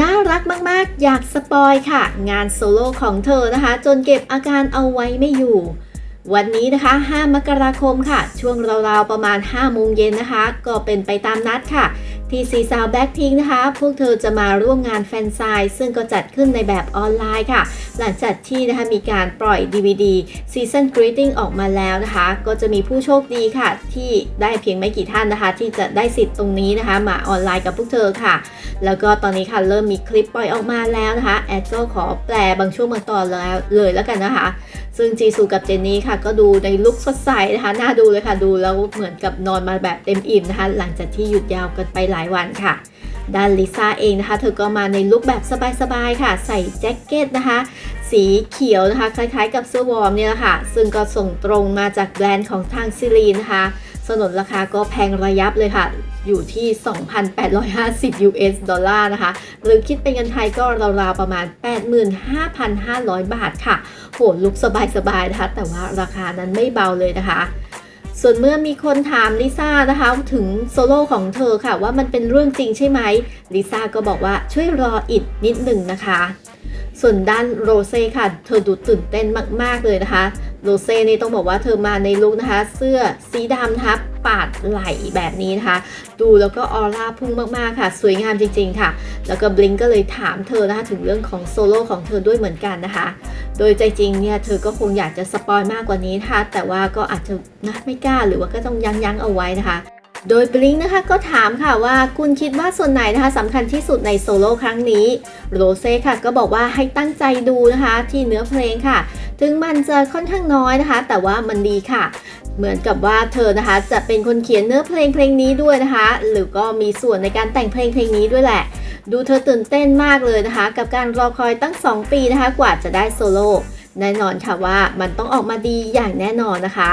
น่ารักมากๆ อยากสปอยค่ะ งานโซโล่ของเธอนะคะ จนเก็บอาการเอาไว้ไม่อยู่ วันนี้นะคะ 5 มกราคมค่ะ ช่วงราวๆ ประมาณ 5 โมงเย็นนะคะ ก็เป็นไปตามนัดค่ะ ที่ซีซาวแบ็คพิงนะคะ พวกเธอจะมาร่วมงานแฟนไซน์ซึ่งก็จัดขึ้นในแบบออนไลน์ค่ะ หลังจากที่นะคะมีการปล่อย DVD Season Greeting ออกมาแล้วนะคะ ก็จะมีผู้โชคดีค่ะ ที่ได้เพียงไม่กี่ท่านนะคะ ที่จะได้สิทธิ์ตรงนี้นะคะ มาออนไลน์กับพวกเธอค่ะ แล้วก็ตอนนี้ค่ะเริ่มมีคลิปปล่อยออกมาแล้วนะคะ แอดก็ขอแปลบางช่วงบางตอนแล้วเลยแล้วกันนะคะ ซึ่งจีซูกับเจนนี่ค่ะ ก็ดูในลุคสดใสนะคะน่าดูเลยค่ะดูแล้วเหมือนกับนอนมาแบบเต็มอิ่มนะคะ หลังจากที่หยุดยาวกันไปหลายวันค่ะด้านลิซ่าเองนะคะ เธอก็มาในลุคแบบสบายๆค่ะ ใส่แจ็คเก็ตนะคะ สีเขียวนะคะ คล้ายๆกับเสื้อวอร์มเนี่ยแหละค่ะ ซึ่งก็ส่งตรงมาจากแบรนด์ของทางซิลีนนะคะสนนราคาก็แพงระยับเลยค่ะ อยู่ที่ 2,850 US ดอลลาร์นะคะ หรือคิดเป็นเงินไทยก็ราวๆประมาณ 85,500 บาทค่ะ โหลุกสบายๆนะคะ แต่ว่าราคานั้นไม่เบาเลยนะคะ ส่วนเมื่อมีคนถามลิซ่านะคะถึงโซโล่ของเธอค่ะว่ามันเป็นเรื่องจริงใช่ไหมลิซ่าก็บอกว่าช่วยรออีกนิดหนึ่งนะคะ ส่วนด้านโรเซ่ค่ะ เธอดูตื่นเต้นมาก ๆ เลยนะคะ โรเซ่นี่ต้องบอกว่าเธอมาในลุคนะคะ เสื้อสีดำนะคะปาดไหลแบบนี้นะคะ ดูแล้วก็ออร่าพุ่งมากๆค่ะ สวยงามจริง ๆ ค่ะ แล้วก็บลิงก็เลยถามเธอนะคะถึงเรื่องของโซโล่ของเธอด้วยเหมือนกันนะคะ โดยใจจริงเนี่ยเธอก็คงอยากจะสปอยมากกว่านี้นะคะแต่ว่าก็อาจจะนะไม่กล้าหรือว่าก็ต้องยั้งยั้งๆเอาไว้นะคะ โดยบลิงนะคะก็ถามค่ะว่าคุณคิดว่าส่วนไหนนะคะสำคัญที่สุดในโซโล่ครั้งนี้โรเซ่ค่ะก็บอกว่าให้ตั้งใจดูนะคะที่เนื้อเพลงค่ะ ถึงมันจะค่อนข้างน้อยนะคะ แต่ว่ามันดีค่ะเหมือนกับว่าเธอนะคะจะเป็นคนเขียนเนื้อเพลงเพลงนี้ด้วยนะคะ หรือก็มีส่วนในการแต่งเพลงเพลงนี้ด้วยแหละ ดูเธอตื่นเต้นมากเลยนะคะ กับการรอคอยตั้ง 2 ปีนะคะ กว่าจะได้โซโล่แน่นอนค่ะว่ามันต้องออกมาดีอย่างแน่นอนนะคะ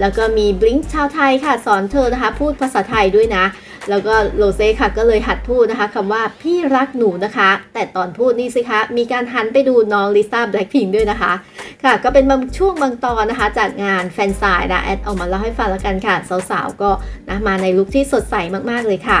แล้วก็มีบลิงชาวไทยค่ะ สอนเธอนะคะ พูดภาษาไทยด้วยนะ แล้วก็โรเซ่ค่ะก็เลยหัดพูดนะคะคำว่าพี่รักหนูนะคะ แต่ตอนพูดนี่สิคะ มีการหันไปดูน้องลิซ่าแบล็คพิงด้วยนะคะ ค่ะ ก็เป็นบางช่วงบางตอนนะคะ จากงานแฟนซายนะแอดออกมาเล่าให้ฟังแล้วกันค่ะ สาวๆก็นะมาในลุคที่สดใสมากๆเลยค่ะ